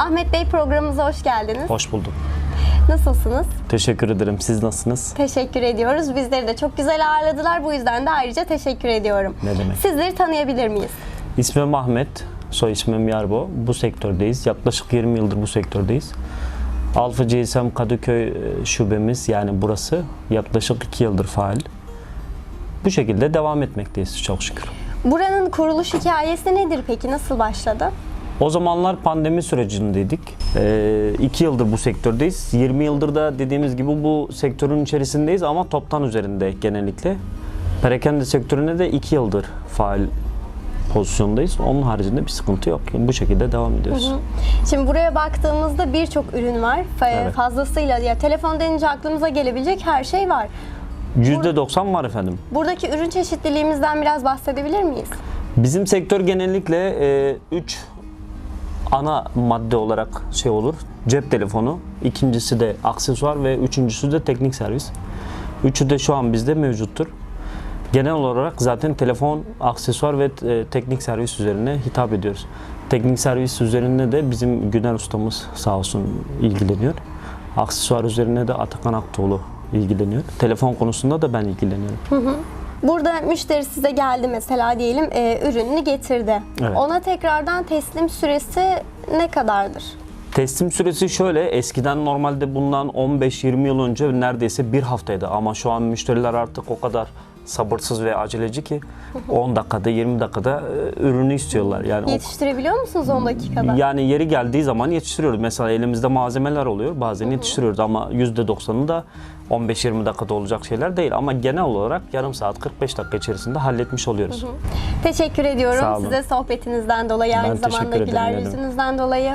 Ahmet Bey programımıza hoş geldiniz. Hoş buldum. Nasılsınız? Teşekkür ederim. Siz nasılsınız? Teşekkür ediyoruz. Bizleri de çok güzel ağırladılar. Bu yüzden de ayrıca teşekkür ediyorum. Ne demek. Sizleri tanıyabilir miyiz? İsmim Ahmet, soy ismim Yarbo. Bu sektördeyiz. Yaklaşık 20 yıldır bu sektördeyiz. Alfa GSM Kadıköy e, şubemiz yani burası yaklaşık 2 yıldır faal. Bu şekilde devam etmekteyiz çok şükür. Buranın kuruluş hikayesi nedir peki? Nasıl başladı? O zamanlar pandemi sürecindeydik. 2 yıldır bu sektördeyiz. 20 yıldır da dediğimiz gibi bu sektörün içerisindeyiz ama toptan üzerinde genellikle. Perakende sektöründe de 2 yıldır faal pozisyondayız. Onun haricinde bir sıkıntı yok. Bu şekilde devam ediyoruz. Şimdi buraya baktığımızda birçok ürün var. Evet. Fazlasıyla ya telefon denince aklımıza gelebilecek her şey var. %90 var efendim. Buradaki ürün çeşitliliğimizden biraz bahsedebilir miyiz? Bizim sektör genellikle 3 ana madde olarak şey olur. Cep telefonu, ikincisi de aksesuar ve üçüncüsü de teknik servis. Üçü de şu an bizde mevcuttur. Genel olarak zaten telefon, aksesuar ve e, teknik servis üzerine hitap ediyoruz. Teknik servis üzerinde de bizim Güner ustamız sağ olsun ilgileniyor. Aksesuar üzerine de Atakan Aktoğlu ilgileniyor. Telefon konusunda da ben ilgileniyorum. Burada müşteri size geldi mesela diyelim e, ürününü getirdi. Evet. Ona tekrardan teslim süresi ne kadardır? Teslim süresi şöyle, eskiden normalde bundan 15-20 yıl önce neredeyse bir haftaydı ama şu an müşteriler artık o kadar sabırsız ve aceleci ki 10 dakikada 20 dakikada e, ürünü istiyorlar. Yani Yetiştirebiliyor musunuz 10 dakikada? yani yeri geldiği zaman yetiştiriyoruz. Mesela elimizde malzemeler oluyor. Bazen yetiştiriyoruz ama %90'ı da 15-20 dakikada olacak şeyler değil. Ama genel olarak yarım saat 45 dakika içerisinde halletmiş oluyoruz. Teşekkür ediyorum Sağ olun. size sohbetinizden dolayı, aynı Ben teşekkür zamanda güler yüzünüzden dolayı.